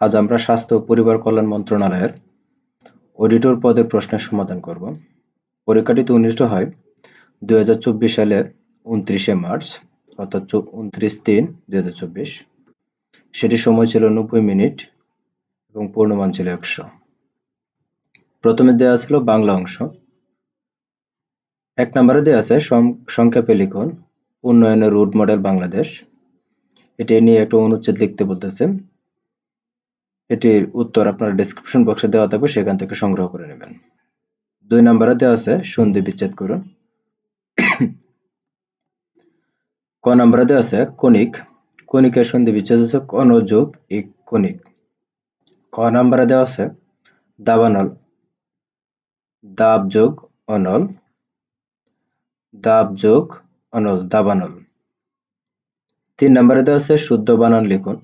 আজ আমরা স্বাস্থ্য ও পরিবার কল্যাণ মন্ত্রণালয়ের অডিটর পদের প্রশ্নের সমাধান করব। পরীক্ষাটি অনুষ্ঠিত হয় দু হাজার চব্বিশ সালের উনত্রিশে মার্চ, অর্থাৎ উনত্রিশ তিন দুই সেটি সময় ছিল নব্বই মিনিট এবং পূর্ণমান ছিল একশো। প্রথমে দেওয়া ছিল বাংলা অংশ। এক নম্বরে দেওয়া আছে সংক্ষেপে লিখুন, উন্নয়নের রুট মডেল বাংলাদেশ। এটি নিয়ে একটা অনুচ্ছেদ লিখতে বলতেছে এটির উত্তর আপনার ডিসক্রিপশন বক্সে দেওয়া থাকবে, সেখান থেকে সংগ্রহ করে নেবেন। দুই নম্বরে দেওয়া আছে, সন্ধি বিচ্ছেদ করুন। ক নম্বরে দেওয়া আছে, কণিক। কণিকের সন্ধি বিচ্ছেদ হচ্ছে কন যোগ এক কণিক। ক নম্বরে দেওয়া আছে, দাবানল। দাব যোগ অনল। দাব যোগ অনল, দাবানল। তিন নম্বরে দেওয়া আছে, শুদ্ধ বানান লিখুন।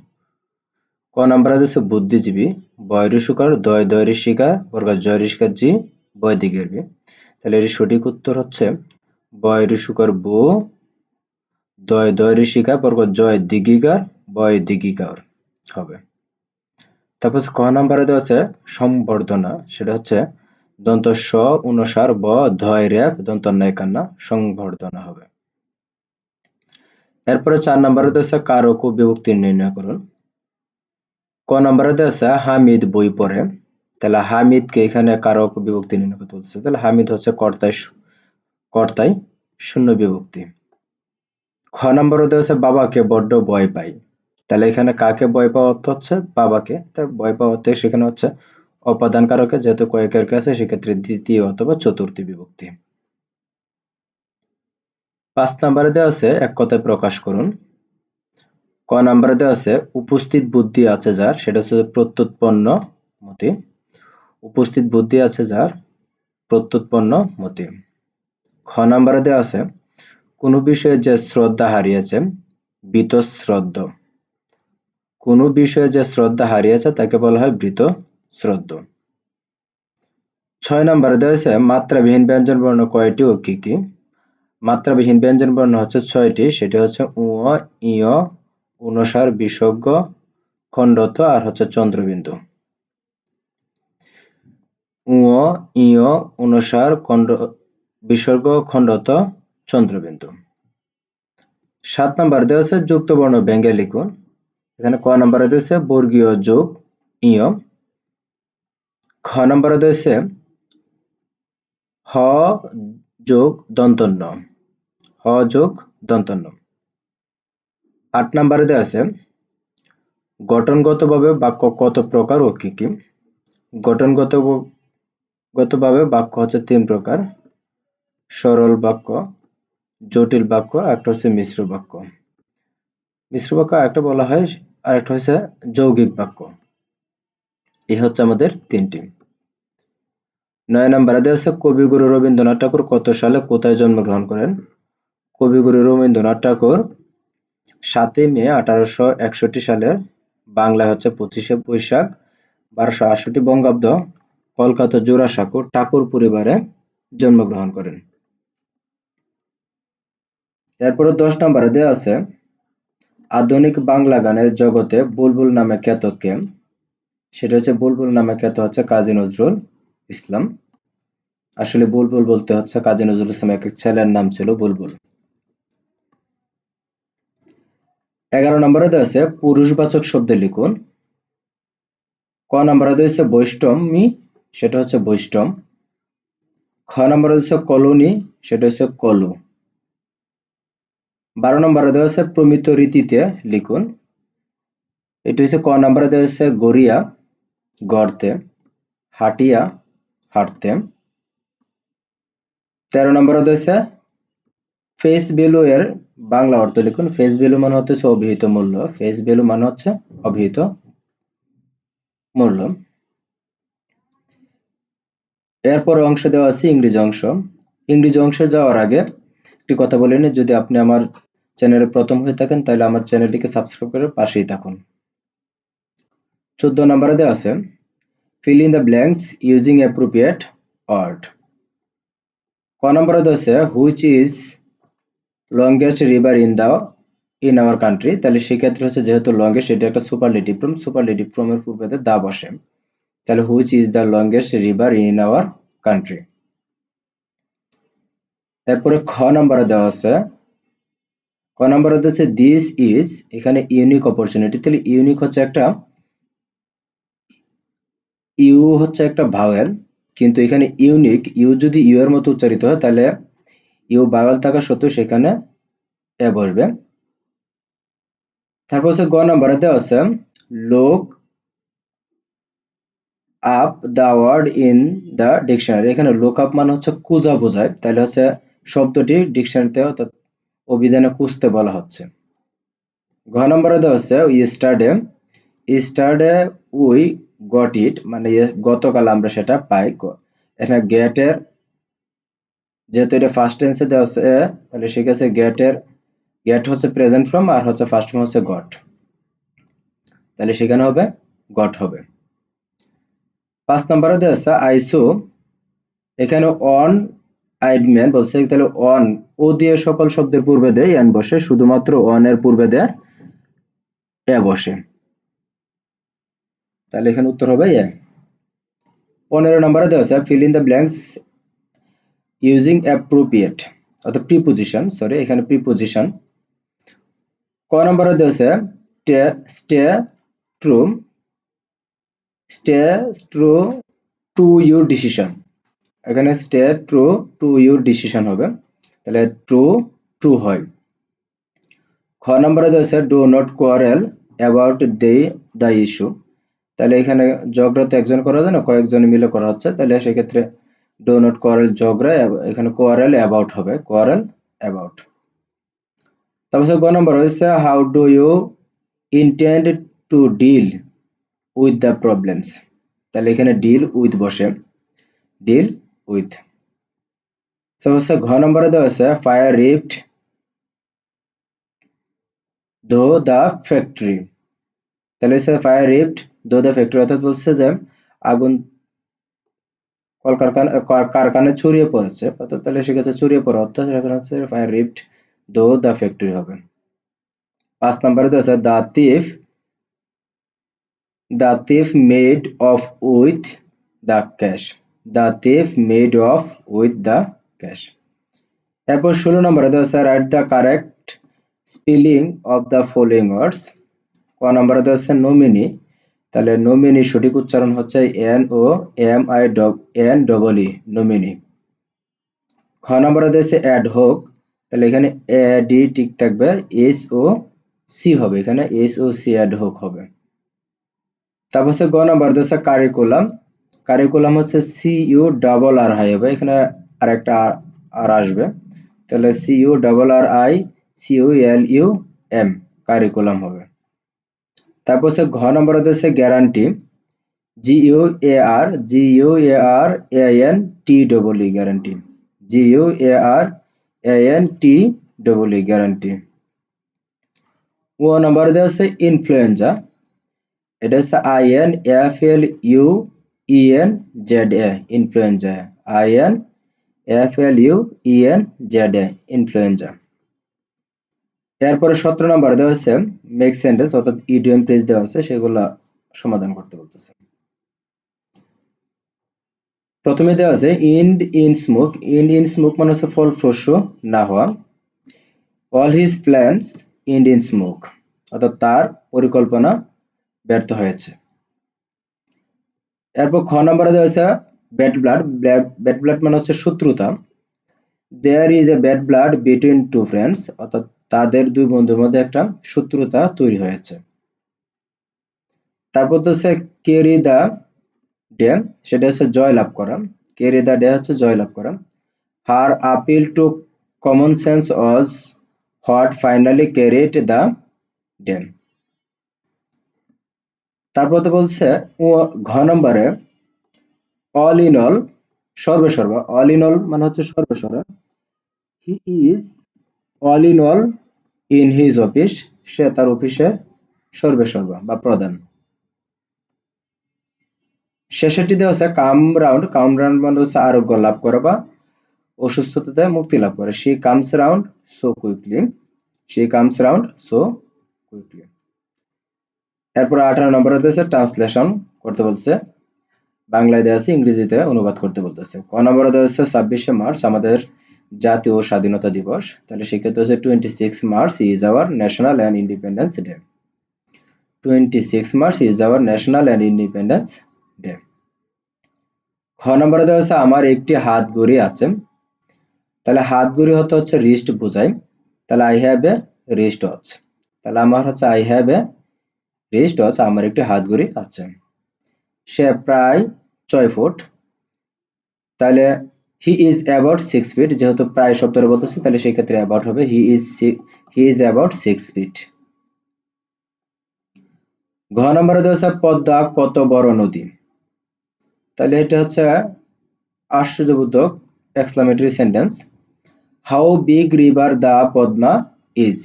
ক নাম্বারে দিচ্ছে বুদ্ধিজীবী বয় ঋষুকার দয় দয় ঋষিকা জয় ঋষিকার জি, বয় বি। তাহলে এর সঠিক উত্তর হচ্ছে বয় ঋষুকার বু, দয় দয় ঋষিকা জয় দিগিকার, বয় দিগিকার হবে। তারপর ক নাম্বারে দেওয়া আছে সম্বর্ধনা, সেটা হচ্ছে দন্ত স, অনুসার, ব, ধয় র্যাপ দন্ত নয় কান্না, সংবর্ধনা হবে। এরপরে চার নাম্বারে দেওয়া আছে কারক ও বিভক্তি নির্ণয় করুন। ক নম্বরে আছে, হামিদ বই পড়ে। তাহলে হামিদকে এখানে কারক বিভক্তি নির্ণয় করতে বলতেছে। তাহলে হামিদ হচ্ছে কর্তায় কর্তায় শূন্য বিভক্তি। খ নম্বরে আছে, বাবাকে বড্ড ভয় পাই তাহলে এখানে কাকে ভয় পাওয়া অর্থ হচ্ছে? বাবাকে। তাই ভয় পাওয়া অর্থ সেখানে হচ্ছে অপাদান কারকে যেহেতু কয়েকের কাছে, সেক্ষেত্রে দ্বিতীয় অথবা চতুর্থী বিভক্তি। পাঁচ নম্বরে দেওয়া আছে, এক কথায় প্রকাশ করুন। ক নাম্বারে দেওয়া আছে? উপস্থিত বুদ্ধি আছে যার, সেটা হচ্ছে প্রত্যুৎপন্ন মতি। উপস্থিত বুদ্ধি আছে যার, প্রত্যুৎপন্ন মতি। খ নাম্বারে দেওয়া আছে, কোন বিষয়ে যে শ্রদ্ধা হারিয়েছে বৃত শ্রদ্ধ কোন বিষয়ে যে শ্রদ্ধা হারিয়েছে, তাকে বলা হয় বৃত শ্রদ্ধ ছয় নম্বরে দেওয়া হয়েছে মাত্রাবিহীন ব্যঞ্জন বর্ণ কয়টি ও কি কি? মাত্রাবিহীন ব্যঞ্জন বর্ণ হচ্ছে ছয়টি, সেটি হচ্ছে উ ইয় অনুসার বিসর্গ খণ্ডত আর হচ্ছে চন্দ্রবিন্দু। উ ইয় অনুসার খণ্ড, বিসর্গ খণ্ডত চন্দ্রবিন্দু। সাত নাম্বার দেওয়া আছে যুক্ত বর্ণ ব্যঙ্গে লিখুন। এখানে ক নাম্বারে দিয়েছে বর্গীয় যোগ, ইয়। খ নাম্বারে দিয়েছে হ যোগ দন্তন্য। হ যোগ দন্তন্য। আট নাম্বারে দেওয়া আছে, গঠনগতভাবে বাক্য কত প্রকার ও কি কি? গঠনগত গতভাবে বাক্য হচ্ছে তিন প্রকার, সরল বাক্য, জটিল বাক্য একটা হচ্ছে মিশ্র বাক্য। মিশ্র বাক্য একটা বলা হয় আর একটা হচ্ছে যৌগিক বাক্য। এই হচ্ছে আমাদের তিনটি। নয় নম্বরে দেওয়া আছে, কবিগুরু রবীন্দ্রনাথ ঠাকুর কত সালে কোথায় জন্মগ্রহণ করেন? কবিগুরু রবীন্দ্রনাথ ঠাকুর সাতই মে আঠারোশো একষট্টি সালের বাংলায় হচ্ছে পঁচিশে বৈশাখ, বারোশো আটষট্টি বঙ্গাব্দ, কলকাতা জোড়াসাঁকো ঠাকুর পরিবারে জন্মগ্রহণ করেন। এরপরে দশ নম্বরে দেওয়া আছে, আধুনিক বাংলা গানের জগতে বুলবুল নামে খ্যাত কে? সেটা হচ্ছে বুলবুল নামে খ্যাত হচ্ছে কাজী নজরুল ইসলাম। আসলে বুলবুল বলতে হচ্ছে কাজী নজরুল ইসলাম এক ছেলের নাম ছিল বুলবুল। এগারো নম্বরে দেওয়া পুরুষবাচক শব্দ লিখুন। ক নম্বরে দেওয়া আছে বৈষ্টমী সেটা হচ্ছে বৈষ্টম খ নম্বরে হচ্ছে কলোনি, সেটা হচ্ছে কলু। বারো নম্বরে দেওয়া আছে প্রমিত রীতিতে লিখুন। এটি হচ্ছে ক নম্বরে দেওয়া আছে গড়িয়া গড়তে হাটিয়া, হাঁটতে। তেরো নম্বরে দেওয়া ফেস ভ্যালু এর বাংলা অর্থ লিখুন। ফেস ভ্যালু মানে হচ্ছে অভিহিত মূল্য। ফেস ভ্যালু মানে হচ্ছে অভিহিত মূল্য। এরপর অংশ দেওয়া আছে ইংরেজি অংশ। ইংরেজি অংশে যাওয়ার আগে একটি কথা বলে নিই, যদি আপনি আমার চ্যানেলে প্রথম হয়ে থাকেন, তাহলে আমার চ্যানেলটিকে সাবস্ক্রাইব করে পাশেই থাকুন। চোদ্দ নম্বরে দেওয়া আছে fill in the blanks using appropriate word ক নম্বরে দেওয়া আছে which is longest river in the in our country তাহলে সেক্ষেত্রে হচ্ছে যেহেতু লংগেস্ট এটা একটা সুপারলেটিভ ফ্রম সুপারলেটিভ ফ্রমের পূর্বে দা বসে। তাহলে which is the longest river in our country এরপরে খ নম্বরে দেওয়া আছে। ক নম্বরে দিচ্ছে দিস ইজ এখানে ইউনিক অপরচুনিটি তাহলে ইউনিক হচ্ছে একটা ইউ হচ্ছে একটা ভাওয়েল কিন্তু এখানে ইউনিক ইউ যদি ইউ এর মতো উচ্চারিত হয়, তাহলে ইউ ভাওয়েল থাকা সত্ত্বেও সেখানে এ বসবে। তারপর হচ্ছে গ নম্বরে দেওয়া আছে look up the word in the dictionary এখানে লোক আপ মানে হচ্ছে কুজা বোঝায়। তাহলে হচ্ছে শব্দটি ডিকশনারিতে অর্থাৎ অভিধানে খুঁজতে বলা হচ্ছে। ঘ নম্বরে দেওয়া হচ্ছে স্টাডে স্টাডে উই গট ইট মানে গতকাল আমরা সেটা পাই। এখানে গেটের যেহেতু এটা ফার্স্ট টেন্সে দেওয়া আছে, তাহলে সেক্ষেত্রে গেটের গেট হচ্ছে প্রেজেন্ট ফর্ম আর হচ্ছে ফার্স্ট ফর্ম হচ্ছে গট তাহলে সেখানে হবে গট হবে। পাঁচ নম্বরে দেওয়া আছে আইসো এখানে অন আইডম্যান বলছে, তাহলে অন ও দিয়ে সকল শব্দের পূর্বে দেয় এন বসে, শুধুমাত্র অন এর পূর্বে দেয় এ বসে। তাহলে এখানে উত্তর হবে এ। পনেরো নম্বরে দেওয়া আছে fill in the blanks using appropriate অর্থাৎ প্রিপোজিশন সরি এখানে প্রিপোজিশন ক নম্বরে দেওয়া stay true stay true to your decision এখানে stay true to your decision হবে। তাহলে ট্রু ট্রু হয়। খ নম্বরে দেওয়া do not quarrel about the the issue তাহলে এখানে ঝগড়া তো একজন করা যায় না, কয়েকজন মিলে করা হচ্ছে। তাহলে সেক্ষেত্রে ডু নট কোয়ারেল ঝগড়া এখানে কোয়ারেল অ্যাবাউট হবে, কোয়ারেল অ্যাবাউট। তারপর গ নম্বর হচ্ছে how do you intend to deal with the problems? তাহলে এখানে ডিল উইথ বসে, ডিল উইথ। হচ্ছে ঘ নম্বরে দেওয়া আছে fire rift through the factory. তাহলে fire rift through the factory অর্থাৎ বলছে যে আগুন কলকারখানা কারখানায় ছড়িয়ে পড়েছে। অর্থাৎ তাহলে সেক্ষেত্রে ছড়িয়ে পড়ে অর্থাৎ সেখানে হচ্ছে fire rift through the factory হবে। পাঁচ নম্বরে দেওয়া আছে the thief, the thief made off with the cash, the thief made off with the cash. এরপর ষোলো নম্বরে দেওয়া আছে write the correct spelling of the following words ক নম্বরে দেওয়া আছে নমিনি তাহলে নমিনি সঠিক উচ্চারণ হচ্ছে N O M I N double E nominee খ নম্বরে দেওয়া আছে অ্যাড হোক তাহলে এখানে এ ডি টিক থাকবে এস ও সি হবে, এখানে এস ও সি অ্যাড হোক হবে। তারপর হচ্ছে গ নাম্বার দিচ্ছে কারিকুলাম কারিকুলাম হচ্ছে C U double R I হবে এখানে আরেকটা আর আসবে। তাহলে C U double R I C U L U M curriculum হবে। তারপর হচ্ছে ঘ নম্বর দিচ্ছে guarantee G A R G A R A N T double E guarantee G A R A N T double E guarantee O number দেওয়া আছে influenza এটা হচ্ছে I N F L U E N Z A influenza I N F L U E N Z A influenza এরপরে সতেরো নম্বর দেওয়া হচ্ছে make sentence অর্থাৎ ইডিএম প্রেস দেওয়া আছে সেগুলো সমাধান করতে বলতেছে। প্রথমে দেওয়া আছে end in smoke end in smoke মানে হচ্ছে ফল ফ্রস্য না হওয়া। All his plans end in smoke অর্থাৎ তার পরিকল্পনা ব্যর্থ হয়েছে। এরপর খ নম্বরে দেওয়া হয়েছে ব্যাড ব্লাড ব্যাড ব্লাড মানে হচ্ছে শত্রুতা। There is a bad blood between two friends অর্থাৎ তাদের দুই বন্ধুর মধ্যে একটা শত্রুতা তৈরি হয়েছে। তারপর তো হচ্ছে কেরি দা ডে, সেটা হচ্ছে জয় লাভ করা। কেরি দা ডে হচ্ছে জয় লাভ করা। Her appeal to common sense was what finally carried the day তারপর তো বলছে ঘ নম্বরে অল ইন অল সর্বে সর্বা অল ইন অল মানে হচ্ছে সর্বে সর্বা he is all in all in his office, সে তার অফিসে সর্বে সর্বা বা প্রধান। শেষেরটি দেওয়া আছে কাম রাউন্ড কাম রাউন্ড মানে হচ্ছে আরোগ্য লাভ করা বা অসুস্থতা মুক্তি লাভ করে। সে comes round so quickly she comes round so quickly এরপর আঠারো নম্বরে দিয়েছে ট্রান্সলেশন করতে বলছে বাংলায় দেওয়া আছে, ইংরেজিতে অনুবাদ করতে বলতেছে। ক নম্বরে দেওয়া হচ্ছে ছাব্বিশে মার্চ আমাদের জাতীয় স্বাধীনতা দিবস, তাহলে সেক্ষেত্রে হচ্ছে twenty six March is our national and independence day twenty six March is our national and independence day খ নম্বরে দেওয়া হচ্ছে আমার একটি হাত ঘড়ি আছে। তাহলে হাত ঘড়ি হতে হচ্ছে রিস্ট বোঝায়। তাহলে I have a wrist watch তাহলে আমার হচ্ছে I have a wrist watch আমার একটি হাত ঘড়ি আছে। সে প্রায় ছয় ফুট। তাহলে he is about six feet যেহেতু প্রায় শব্দটা বলতেছে তাহলে সেই ক্ষেত্রে অ্যাবাউট হবে he is he is about six feet ঘ নম্বরে দেওয়া পদ্মা কত বড় নদী? তাহলে এটা হচ্ছে আশ্চর্যবোধক exclamatory sentence how big river the Padma is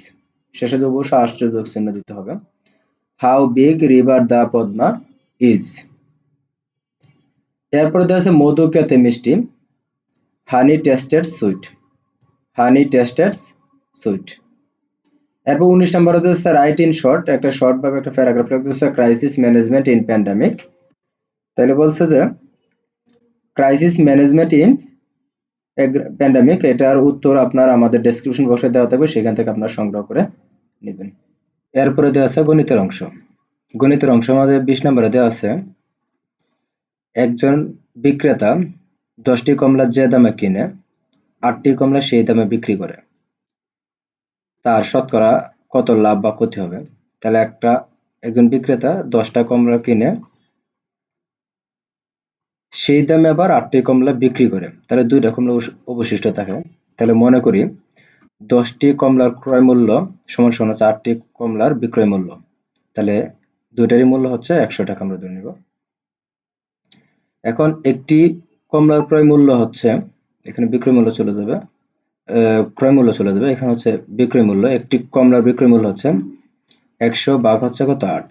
শেষে অবশ্য আশ্চর্যবোধক চিহ্ন দিতে হবে। How big river the Padma is এরপরে দেওয়া আছে মধু খেতে মিষ্টি। Honey tested sweet. Honey tested sweet. এরপর উনিশ নম্বরে দিচ্ছে রাইট ইন শর্ট একটা শর্ট ভাবে একটা প্যারাগ্রাফ লিখতেছে ক্রাইসিস ম্যানেজমেন্ট ইন প্যান্ডামিক তাহলে বলছে যে ক্রাইসিস ম্যানেজমেন্ট ইন প্যান্ডামিক এটার উত্তর আপনার আমাদের ডেসক্রিপশন বক্সে দেওয়া থাকবে, সেখান থেকে আপনারা সংগ্রহ করে নেবেন। এরপরে দেওয়া আছে গণিতের অংশ। গণিতের অংশ আমাদের বিশ নম্বরে দেওয়া আছে, একজন বিক্রেতা দশটি কমলা যে দামে কিনে, আটটি কমলা সেই দামে বিক্রি করে। তার শতকরা কত লাভ বা ক্ষতি হবে? তাহলে একটা, একজন বিক্রেতা দশটা কমলা কিনে, সেই দামে আবার আটটি কমলা বিক্রি করে। তাহলে দুইটা কমলা অবশিষ্ট থাকে। তাহলে মনে করি, দশটি কমলার ক্রয় মূল্য সমান সমান হচ্ছে আটটি কমলার বিক্রয় মূল্য। তাহলে দুইটারই মূল্য হচ্ছে একশো টাকা আমরা ধরে নিব। এখন একটি কমলার ক্রয় মূল্য হচ্ছে, এখানে বিক্রয় মূল্য চলে যাবে ক্রয় মূল্য চলে যাবে, এখানে হচ্ছে বিক্রয় মূল্য, একটি কমলার বিক্রয় মূল্য হচ্ছে একশো ভাগ হচ্ছে কত, আট,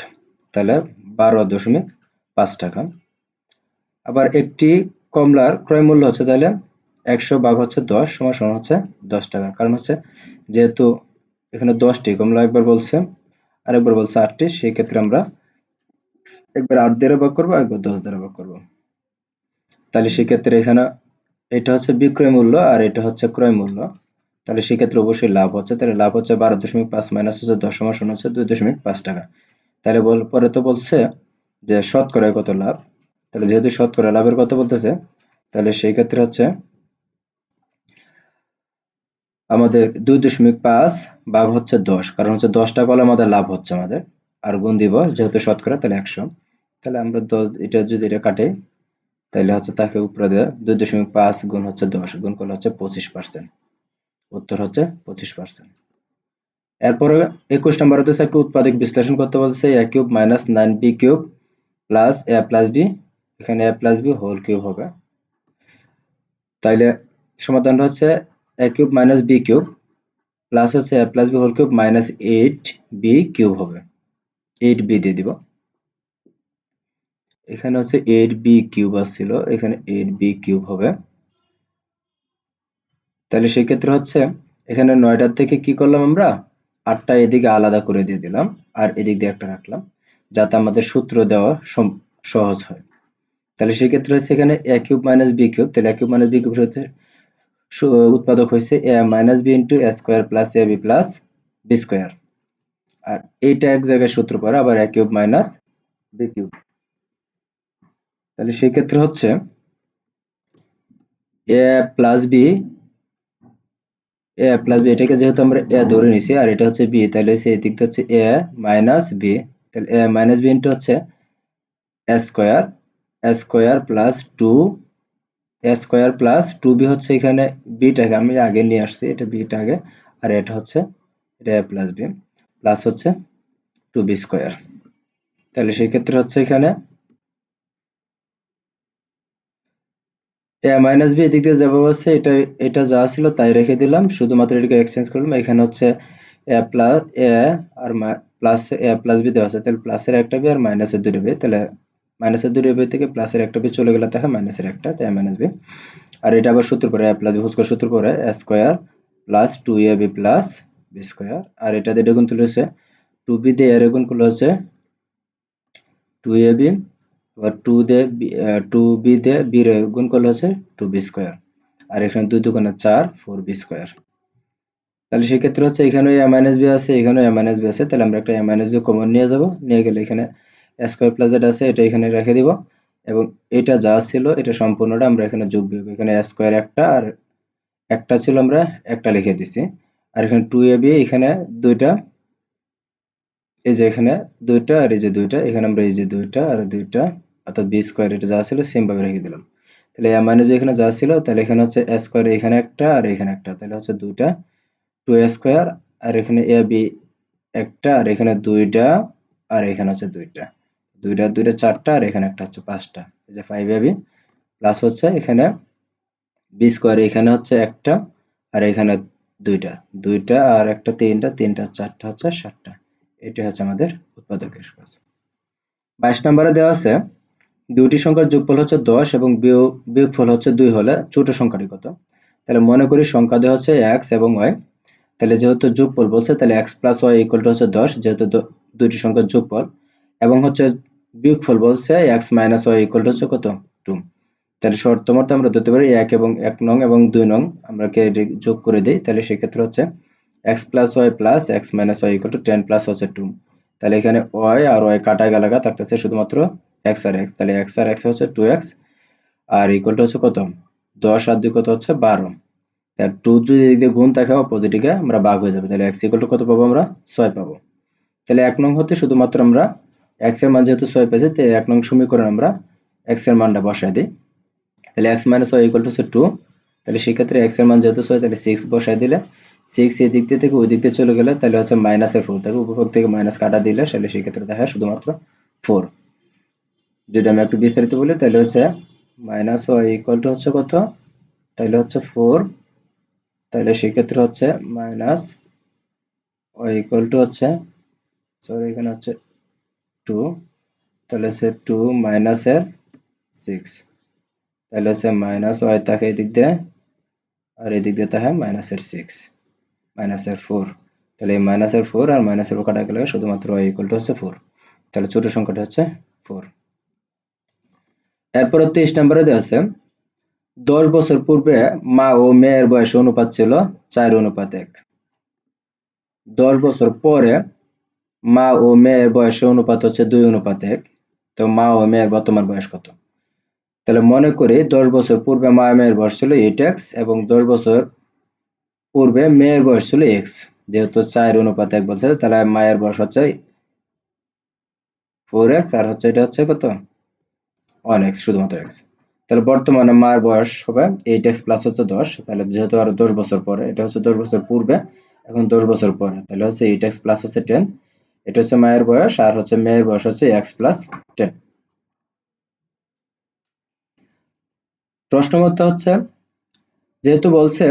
তাহলে বারো দশমিক পাঁচ টাকা। আবার একটি কমলার ক্রয় মূল্য হচ্ছে তাহলে একশো ভাগ হচ্ছে দশ, সমান সমান হচ্ছে দশ টাকা, কারণ হচ্ছে যেহেতু এখানে দশটি কমলা একবার বলছে আর একবার বলছে আটটি, সেই ক্ষেত্রে আমরা একবার আট দ্বারা ভাগ করব একবার দশ দ্বারা ভাগ করব। তাহলে সেক্ষেত্রে এখানে এটা হচ্ছে বিক্রয় মূল্য আর এটা হচ্ছে ক্রয় মূল্য। তাহলে সেক্ষেত্রে অবশ্যই লাভ হচ্ছে। তাহলে লাভ হচ্ছে বারো দশমিক পাঁচ মাইনাস হচ্ছে দশ সমান হচ্ছে দুই দশমিক পাঁচ টাকা। তাহলে বল পরে তো বলছে যে শতকরায় কত লাভ? তাহলে যেহেতু শতকরা লাভের কথা বলতেছে, তাহলে সেই ক্ষেত্রে হচ্ছে আমাদের দুই দশমিক পাঁচ ভাগ হচ্ছে দশ। কারণ হচ্ছে দশটা কলে আমাদের লাভ হচ্ছে আমাদের। আর গুণ দিব যেহেতু শতকরা, তাহলে একশো। তাহলে আমরা দশ এটা যদি এটা কাটে তাহলে হচ্ছে তাকে উপরে দেওয়া দুই দশমিক পাঁচ গুণ হচ্ছে দশ, গুণ করলে হচ্ছে পঁচিশ পার্সেন্ট উত্তর হচ্ছে পঁচিশ পার্সেন্ট এরপরে একুশ নম্বর হচ্ছে একটু উৎপাদক বিশ্লেষণ করতে বলছে A cube minus nine B cube plus A plus B এখানে A plus B whole cube হবে। তাইলে সমাধানটা হচ্ছে A cube minus B cube plus হচ্ছে A plus B whole cube minus eight B cube হবে। এইট বি দিয়ে দিব। এখানে হচ্ছে এইট বি কিউব আসছিল, এখানে এইট বি কিউব হবে। তাহলে সেক্ষেত্রে হচ্ছে এখানে নয়টার থেকে কি করলাম আমরা? আটটা এদিকে আলাদা করে দিয়ে দিলাম, আর এদিক দিয়ে একটা রাখলাম, যাতে আমাদের সূত্র দেওয়া সহজ হয়। তাহলে সেক্ষেত্রে হচ্ছে এখানে A cube minus B cube, তাহলে A cube minus B cube হচ্ছে উৎপাদক হয়েছে A minus B into A square plus A B plus B square. আর এইটা এক জায়গায় সূত্র পরে আবার A cube minus B cube. তাহলে সেই ক্ষেত্রে হচ্ছে A plus B A plus B এটাকে যেহেতু আমরা এ ধরে নিছি আর এটা হচ্ছে বি তাহলে সেই দিকটা হচ্ছে এ মাইনাস বি তাহলে এ মাইনাস বি ইন্টু হচ্ছে A square A square plus two A square plus two B হচ্ছে এখানে বিটাকে আমি আগে নিয়ে আসছি, এটা বিটা আগে, আর এটা হচ্ছে এটা এ প্লাস বি প্লাস হচ্ছে টু বি স্কোয়ার তাহলে সেই ক্ষেত্রে হচ্ছে এখানে এ মাইনাস বি এদিক দিয়ে যাব হচ্ছে এটা এটা যা ছিল তাই রেখে দিলাম। শুধুমাত্র এটাকে এক্সচেঞ্জ করলাম। এখানে হচ্ছে A plus A R plus A plus B দেওয়া আছে। তাহলে প্লাসের একটা বি আর মাইনাসের দুটো বি তাহলে মাইনাসের দুটো বি থেকে প্লাসের একটা বি চলে গেলে দেখা মাইনাসের একটা, তাই মাইনাস বি আর এটা আবার সূত্র পরে প্লাস বি হোস্কোয়ার সূত্র পরে square plus two A B plus B square আর এটা দিয়ে গুণ তুলে হচ্ছে টু বি দিয়ে এর গুণ করলে হচ্ছে টু এ বি আবার টু দিয়ে টু বি দিয়ে বি গুণ করলে হচ্ছে টু বি স্কোয়ার আর এখানে দুই দুগুণে চার ফোর বি স্কোয়ার তাহলে সেক্ষেত্রে হচ্ছে এখানে এ মাইনাস বি আছে, এখানেও এ মাইনাস বি আছে। তাহলে আমরা একটা এ মাইনাস বি কমন নিয়ে যাব। নিয়ে গেলে এখানে স্কোয়ার প্লাস যেটা আছে, এটা এখানে রেখে দিব। এবং এটা যা ছিল, এটা সম্পূর্ণটা আমরা এখানে যোগ বিয়োগ। এখানে স্কোয়ার একটা আর একটা ছিল আমরা একটা লিখে দিছি। আর এখানে টু এ বি এখানে দুইটা এই যে এখানে দুইটা আর এই যে দুইটা, এখানে আমরা এই যে দুইটা আর দুইটা অর্থাৎ বি স্কোয়ার এটা যা ছিল সেম ভাবে রেখে দিলাম। তাহলে এ মাইনাস এখানে যা ছিল, তাহলে এখানে হচ্ছে এ স্কোয়ার এখানে একটা আর এখানে একটা। তাহলে হচ্ছে দুইটা টু এ স্কোয়ার আর এখানে এ বি একটা, আর এখানে দুইটা, আর এখানে হচ্ছে দুইটা। দুইটা দুইটা, চারটা, আর এখানে একটা হচ্ছে পাঁচটা। এই যে ফাইভ এ বি প্লাস হচ্ছে এখানে বি স্কোয়ার এখানে হচ্ছে একটা, আর এখানে দুইটা। দুইটা আর একটা তিনটা তিনটা, চারটা হচ্ছে সাতটা। এটি হচ্ছে আমাদের উৎপাদকের কাজ। বাইশ নম্বরে দেওয়া আছে দুটি সংখ্যার যোগফল হচ্ছে দশ এবং বিয়োগ, বিয়োগফল হচ্ছে দুই হলে ছোট সংখ্যাটি কত? তাহলে মনে করি সংখ্যা দেওয়া হচ্ছে এক্স এবং ওয়াই। তাহলে যেহেতু যোগফল বলছে, তাহলে X plus Y equal to হচ্ছে দশ, যেহেতু দুইটি সংখ্যার যোগফল। এবং হচ্ছে বিয়োগফল বলছে X minus Y equal to হচ্ছে কত? টু। তাহলে শর্ত আমরা ধরতে পারি এক এবং এক নং এবং দুই নং, আমরা কে যোগ করে দিই, তাহলে সেক্ষেত্রে হচ্ছে X plus Y plus X minus Y equal to ten plus হচ্ছে টু তাহলে এখানে ওয়াই আর ওয়াই কাটা গেলাগা থাকতেছে শুধুমাত্র এক্স আর এক্স তাহলে এক্স আর এক্স হচ্ছে টু এক্স আর ইকুয়াল টু হচ্ছে কত? দশ আর দুই কত হচ্ছে বারো। তাহলে টু যদি এদিক গুণ থাকে অপোজিটিকে আমরা বাঘ হয়ে যাবে। তাহলে এক্স ইকুয়াল টু কত পাবো আমরা? ছয় পাবো। তাহলে এক নং হতে শুধুমাত্র আমরা এক্সের মান যেহেতু ছয় পেয়েছি, তাই এক নং সমীকরণ আমরা এক্সের মানটা বসাই দিই। তাহলে X minus Y equal to হচ্ছে টু তাহলে সেক্ষেত্রে এক্সের মান যেহেতু ছয়, তাহলে সিক্স বসাই দিলে সিক্স এই দিক দিয়ে থেকে ওই দিক চলে গেলে তাহলে হচ্ছে মাইনাসের ফোর থাকে উপভোগ থেকে মাইনাস কাটা দিলে তাহলে সেক্ষেত্রে দেখা শুধুমাত্র ফোর যদি আমি একটু বিস্তারিত বলি, তাহলে হচ্ছে মাইনাস ওয়াই ইকুয়াল টু হচ্ছে কত? তাহলে হচ্ছে ফোর তাহলে সেক্ষেত্রে হচ্ছে মাইনাস ওয়াই ইকুয়াল টু হচ্ছে সরি এখানে হচ্ছে টু তাহলে হচ্ছে টু মাইনাসের সিক্স তাহলে হচ্ছে মাইনাস ওয়াই থাকে এদিক দিয়ে, আর এদিক দিয়ে থাকে মাইনাসের সিক্স মাইনাসের ফোর তাহলে এই মাইনাসের ফোর আর মাইনাসের ফোর কাটা গেলে শুধুমাত্র ওয়াই টু হচ্ছে ফোর তাহলে ছোট সংখ্যাটা হচ্ছে ফোর এরপর তেইশ নম্বরে দেওয়া আছে, দশ বছর পূর্বে মা ও মেয়ের বয়স অনুপাত ছিল চার অনুপাত এক। দশ বছর পরে মা ও মেয়ের বয়সের অনুপাত হচ্ছে দুই অনুপাত এক। তো মা ও মেয়ের বর্তমান বয়স কত? তাহলে মনে করি দশ বছর পূর্বে মা মেয়ের বয়স ছিল এইট এক্স এবং দশ বছর পূর্বে মেয়ের বয়স ছিল এক্স যেহেতু চার অনুপাত এক বলছে, তাহলে মায়ের বয়স হচ্ছে ফোর এক্স আর হচ্ছে এটা হচ্ছে কত? ওয়ান এক্স শুধুমাত্র এক্স তাহলে বর্তমানে মায়ের বয়স হবে এইট এক্স প্লাস হচ্ছে দশ, তাহলে যেহেতু আরও দশ বছর পরে, এটা হচ্ছে দশ বছর পূর্বে, এখন দশ বছর পরে, তাহলে হচ্ছে এইট এক্স প্লাস হচ্ছে টেন এটা হচ্ছে মায়ের বয়স, আর হচ্ছে মেয়ের বয়স হচ্ছে এক্স প্লাস টেন প্রশ্ন মতো হচ্ছে, যেহেতু বলছে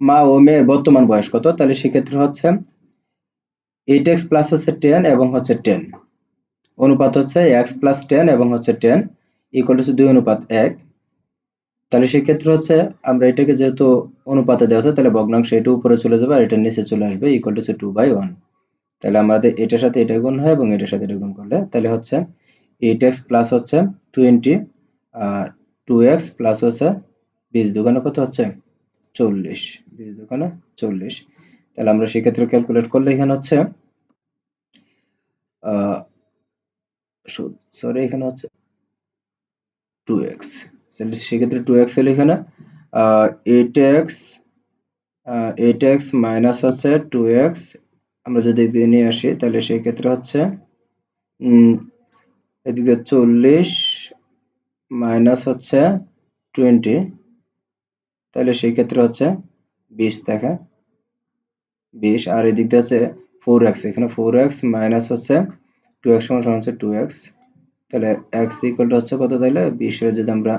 মা ও মেয়ের বর্তমান বয়স কত? তাহলে সেক্ষেত্রে হচ্ছে এইট এক্স প্লাস হচ্ছে টেন এবং হচ্ছে টেন অনুপাত হচ্ছে এক্স প্লাস টেন এবং হচ্ছে টেন ইকুয়াল টু দুই অনুপাত এক। তাহলে সেক্ষেত্রে হচ্ছে আমরা এটাকে যেহেতু অনুপাতে দেওয়া আছে, তাহলে ভগ্নাংশ এটা উপরে চলে যাবে আর এটা নিচে চলে আসবে equal to two by one তাহলে আমাদের এটার সাথে এটা গুণ হয় এবং এটার সাথে এটা গুণ করলে তাহলে হচ্ছে এইট এক্স প্লাস হচ্ছে টোয়েন্টি আর টু এক্স প্লাস হচ্ছে বিশ। দোকানে কত হচ্ছে? চল্লিশ বিশ দোকানে চল্লিশ। তাহলে আমরা সেক্ষেত্রে ক্যালকুলেট করলে এখানে হচ্ছে সরি এখানে হচ্ছে টু এক্স সেক্ষেত্রে টু এক্স হলে এখানে eight X eight X minus হচ্ছে টু এক্স আমরা যদি দিয়ে নিয়ে আসি, তাহলে সেই ক্ষেত্রে হচ্ছে এদিকে চল্লিশ মাইনাস হচ্ছে টোয়েন্টি তাহলে সেই ক্ষেত্রে হচ্ছে বিশ দেখা। বিশ, আর এদিক দিয়ে হচ্ছে ফোর এক্স এখানে ফোর এক্স মাইনাস হচ্ছে টু এক্স সমান হচ্ছে টু এক্স তাহলে এক্স ইকুয়াল হচ্ছে কত তাহলে? বিশের যদি আমরা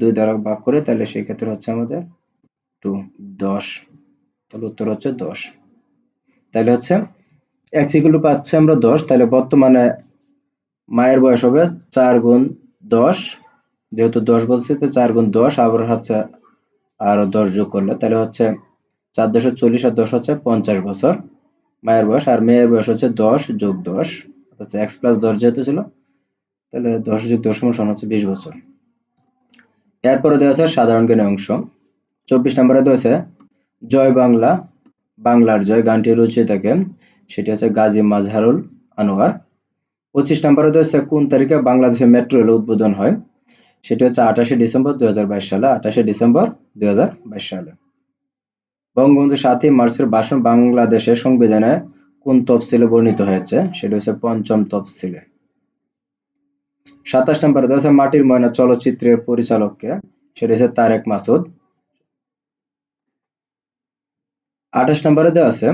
দুই দ্বারা ভাগ করি, তাহলে সেই ক্ষেত্রে হচ্ছে আমাদের টু দশ। তাহলে উত্তর হচ্ছে দশ। তাহলে হচ্ছে এক্স ইকুয়াল টু পাচ্ছে আমরা দশ, তাহলে বর্তমানে মায়ের বয়স হবে চার গুণ দশ। যেহেতু দশ বলছে, তো চার গুণ দশ, আবার হচ্ছে আরও দশ যোগ করলে, তাহলে হচ্ছে চার দশ চল্লিশ আর দশ হচ্ছে পঞ্চাশ বছর। মায়ের বয়স, আর মেয়ের বয়স হচ্ছে দশ যোগ দশ, অর্থাৎ এক্স প্লাস দশ যেহেতু ছিল, তাহলে দশ যোগ দশ সমান হচ্ছে বিশ বছর। এরপরে দেওয়া আছে সাধারণ জ্ঞানের অংশ। চব্বিশ নম্বরে দেওয়া আছে, জয় বাংলা, বাংলার জয়, গানটি রচিতাকে সেটি হচ্ছে গাজী মাজহারুল আনোয়ার। পঁচিশ নম্বরে দেওয়া আছে, কোন তারিখে বাংলাদেশে মেট্রো রেল উদ্বোধন হয়? সেটি হচ্ছে আঠাশে ডিসেম্বর দুই হাজার বাইশ সালে, আঠাশে ডিসেম্বর দুই সালে। বঙ্গবন্ধু সাতই মার্চের ভাষণ বাংলাদেশের সংবিধানে কোন তফসিলে বর্ণিত হয়েছে? সেটি হচ্ছে পঞ্চম তফসিলে। সাতাশ নম্বরে দেওয়া মাটির ময়না চলচ্চিত্রের পরিচালককে। সেটি হচ্ছে তারেক মাসুদ। আঠাশ নম্বরে দেওয়া আছে,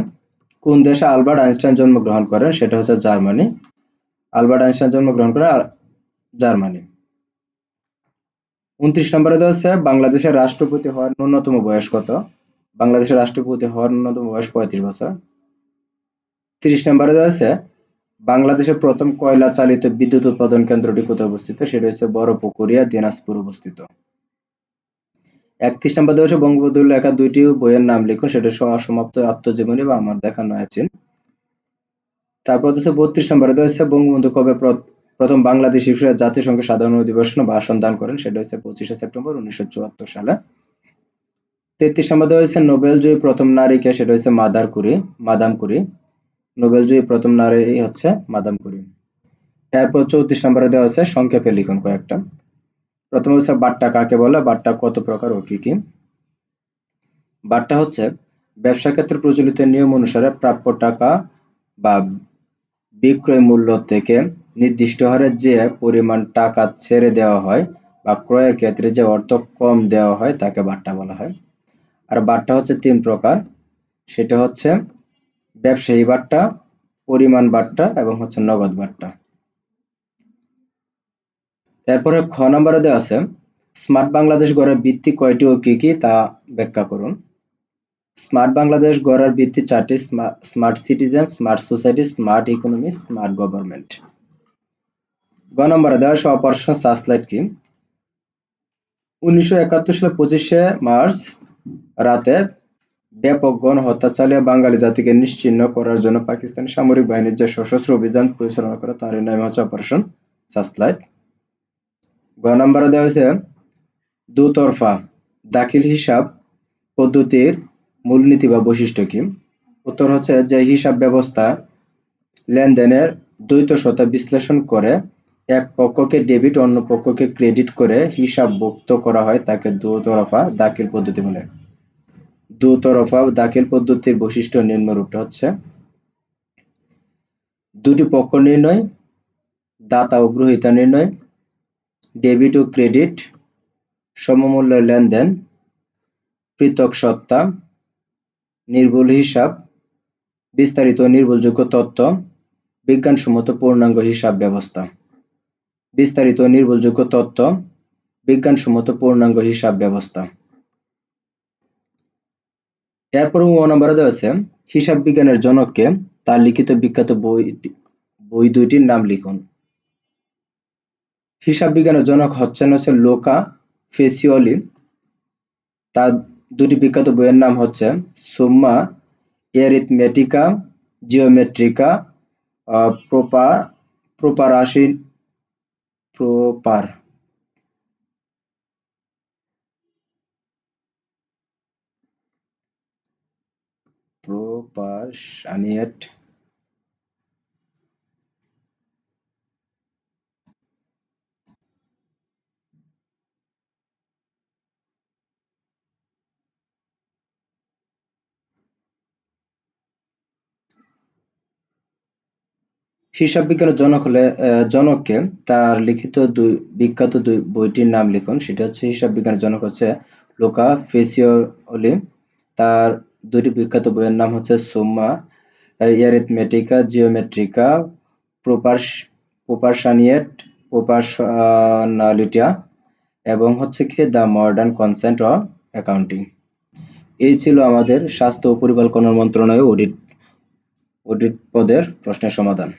কোন দেশে আলবার্ট আইনস্টাইন জন্মগ্রহণ করেন? সেটা হচ্ছে জার্মানি। আলবার্ট আইনস্টাইন জন্মগ্রহণ করেন জার্মানি। উনত্রিশ নম্বরে দেওয়া আছে, বাংলাদেশের রাষ্ট্রপতি হওয়ার ন্যূনতম বয়স কত? বাংলাদেশের রাষ্ট্রপতি হওয়ার ন্যূনতম বয়স পঁয়ত্রিশ বছর। তিরিশ নম্বরে দেওয়া আছে, বাংলাদেশের প্রথম কয়লা চালিত বিদ্যুৎ উৎপাদন কেন্দ্রটি কোথায় অবস্থিত? সেটা হচ্ছে বড়পুকুরিয়া, দিনাজপুর অবস্থিত। একত্রিশ নম্বর দেওয়া হচ্ছে বঙ্গবন্ধুর লেখা দুইটি বইয়ের নাম লিখুন সেটা অসমাপ্ত আত্মজীবনী বা আমার দেখানো আছে তারপর হচ্ছে বত্রিশ নম্বরে দেওয়া হচ্ছে বঙ্গবন্ধু কবে প্রথম বাংলাদেশ হিসেবে জাতিসংঘের সাধারণ অধিবেশনে ভাষণ দান করেন, সেটা হচ্ছে পঁচিশে সেপ্টেম্বর উনিশশো চুয়াত্তর সালে। তেত্রিশ নম্বর দেওয়া হয়েছে নোবেল জয়ী প্রথম নারীকে, সেটা হচ্ছে mother Curie, madam Curie. Nobel জয়ী প্রথম নারী হচ্ছে মাদাম কুরি। এরপর চৌত্রিশ নম্বরে দেওয়া আছে সংক্ষেপে লিখুন কয়েকটা। প্রথম হচ্ছে বাট্টা কাকে বলে বাট্টা কত প্রকার ও কি কি? বাট্টা হচ্ছে ব্যবসা ক্ষেত্রে প্রচলিত নিয়ম অনুসারে প্রাপ্য টাকা বা বিক্রয় মূল্য থেকে নির্দিষ্ট হারে যে পরিমাণ টাকা ছেড়ে দেওয়া হয় বা ক্রয়ের ক্ষেত্রে যে অর্থ কম দেওয়া হয় তাকে বাট্টা বলা হয়। আর বাট্টা হচ্ছে তিন প্রকার। সেটা হচ্ছে ব্যবসায়ী বাট্টা, পরিমাণ বাট্টা এবং হচ্ছে নগদ বাট্টা। এরপরে খ নম্বরে দেওয়া আছে, স্মার্ট বাংলাদেশ গড়ের ভিত্তি কয়টি ও কি কি তা ব্যাখ্যা করুন। স্মার্ট বাংলাদেশ গড়ার ভিত্তি চারটি smart citizen, smart society, smart economy, smart government. গ দেওয়া আছে অপারেশন সার্চলাইট কি? উনিশশো একাত্তর সালে পঁচিশে মার্চ রাতে ব্যাপক গণহত্যা চালিয়ে বাঙালি জাতিকে নিশ্চিহ্ন করার জন্য পাকিস্তানি সামরিক বাহিনীর যে সশস্ত্র অভিযান পরিচালনা করে তার নাম হচ্ছে অপারেশন সার্চলাইট। গ নম্বরে দেওয়া হয়েছে দুতরফা দাখিল হিসাব পদ্ধতির মূলনীতি বা বৈশিষ্ট্য কি? উত্তর হচ্ছে যে হিসাব ব্যবস্থা লেনদেনের দ্বৈতসতা বিশ্লেষণ করে এক পক্ষকে ডেবিট, অন্য পক্ষকে ক্রেডিট করে হিসাবভুক্ত করা হয় তাকে দুতরফা দাখিল পদ্ধতি বলে। দুতরফা দাখিল পদ্ধতির বৈশিষ্ট্য নিম্নরূপটা হচ্ছে, দুটি পক্ষ নির্ণয়, দাতা ও গ্রহিতা নির্ণয়, ডেবিট ও ক্রেডিট, সমমূল্য লেনদেন, পৃথক সত্তা, নির্ভুল হিসাব, বিস্তারিত নির্ভুলযোগ্য তথ্য, বিজ্ঞানসম্মত পূর্ণাঙ্গ হিসাব ব্যবস্থা। বিস্তারিত নির্ভুলযোগ্য তথ্য, বিজ্ঞানসম্মত পূর্ণাঙ্গ হিসাব ব্যবস্থা। এরপর ও নম্বরে দেওয়া আছে, হিসাব বিজ্ঞানের জনককে তার লিখিত বিখ্যাত বই বই দুইটির নাম লিখুন। হিসাব বিজ্ঞানের জনক হচ্ছেন হচ্ছে লোকা ফেসিওলি। তার দুটি বিখ্যাত বইয়ের নাম হচ্ছে সুম্মা এরিথমেটিকা, জিওমেট্রিকা প্রোপা প্রোপারাশি প্রপার। প্রপারশানিয়েট বিজ্ঞানের জনক হলে জনককে তার লিখিত দুই, বিখ্যাত দুই বইটির নাম লিখুন। সেটা হচ্ছে হিসাব বিজ্ঞানের জনক হচ্ছে লোকা ফেসিওলি। তার দুটি বিখ্যাত বইয়ের নাম হচ্ছে সোম্মা অ্যারিথমেটিকা জিওমেট্রিকা প্রোপার্স প্রোপারশানিয়েট, প্রোপারশনালিটিয়া এবং হচ্ছে কি the modern concept of accounting. এই ছিল আমাদের স্বাস্থ্য ও পরিকল্পনা মন্ত্রণালয় অডিট অডিট পদের প্রশ্নের সমাধান।